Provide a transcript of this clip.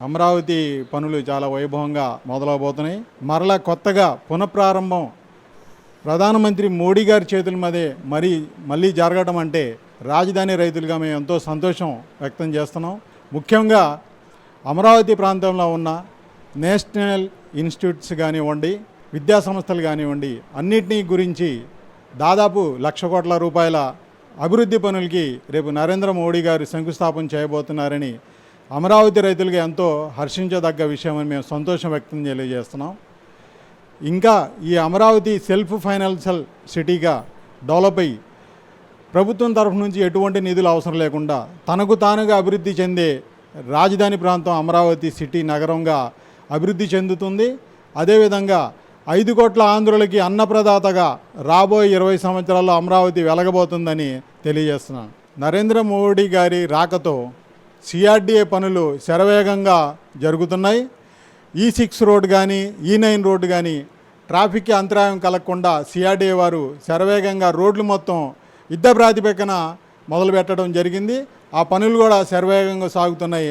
అమరావతి పనులు చాలా వైభవంగా మొదలవబోతున్నాయి. మరలా కొత్తగా పునఃప్రారంభం ప్రధానమంత్రి మోడీ గారి చేతుల మీదే మరీ మళ్ళీ జరగడం అంటే రాజధాని రైతులుగా మేము ఎంతో సంతోషం వ్యక్తం చేస్తున్నాం. ముఖ్యంగా అమరావతి ప్రాంతంలో ఉన్న నేషనల్ ఇన్స్టిట్యూట్స్ కానివ్వండి విద్యా సంస్థలు కానివ్వండి అన్నిటినీ గురించి దాదాపు లక్ష కోట్ల రూపాయల అభివృద్ధి పనులకి రేపు నరేంద్ర మోడీ గారు శంకుస్థాపన చేయబోతున్నారని అమరావతి రైతులుగా ఎంతో హర్షించదగ్గ విషయమని మేము సంతోషం వ్యక్తం తెలియజేస్తున్నాం. ఇంకా ఈ అమరావతి సెల్ఫ్ ఫైనాన్షియల్ సిటీగా డెవలప్ అయ్యి ప్రభుత్వం తరఫు నుంచి ఎటువంటి నిధులు అవసరం లేకుండా తనకు తానుగా అభివృద్ధి చెందే రాజధాని ప్రాంతం అమరావతి సిటీ నగరంగా అభివృద్ధి చెందుతుంది. అదేవిధంగా ఐదు కోట్ల ఆంధ్రులకి అన్నప్రదాతగా రాబోయే ఇరవై సంవత్సరాల్లో అమరావతి వెలగబోతుందని తెలియజేస్తున్నాను. నరేంద్ర మోడీ గారి రాకతో సిఆర్డీఏ పనులు శరవేగంగా జరుగుతున్నాయి. ఈ సిక్స్ రోడ్ కానీ ఈ నైన్ రోడ్డు కానీ ట్రాఫిక్కి అంతరాయం కలగకుండా సిఆర్డీఏ వారు శరవేగంగా రోడ్లు మొత్తం యుద్ధ ప్రాతిపదికన మొదలుపెట్టడం జరిగింది. ఆ పనులు కూడా శరవేగంగా సాగుతున్నాయి.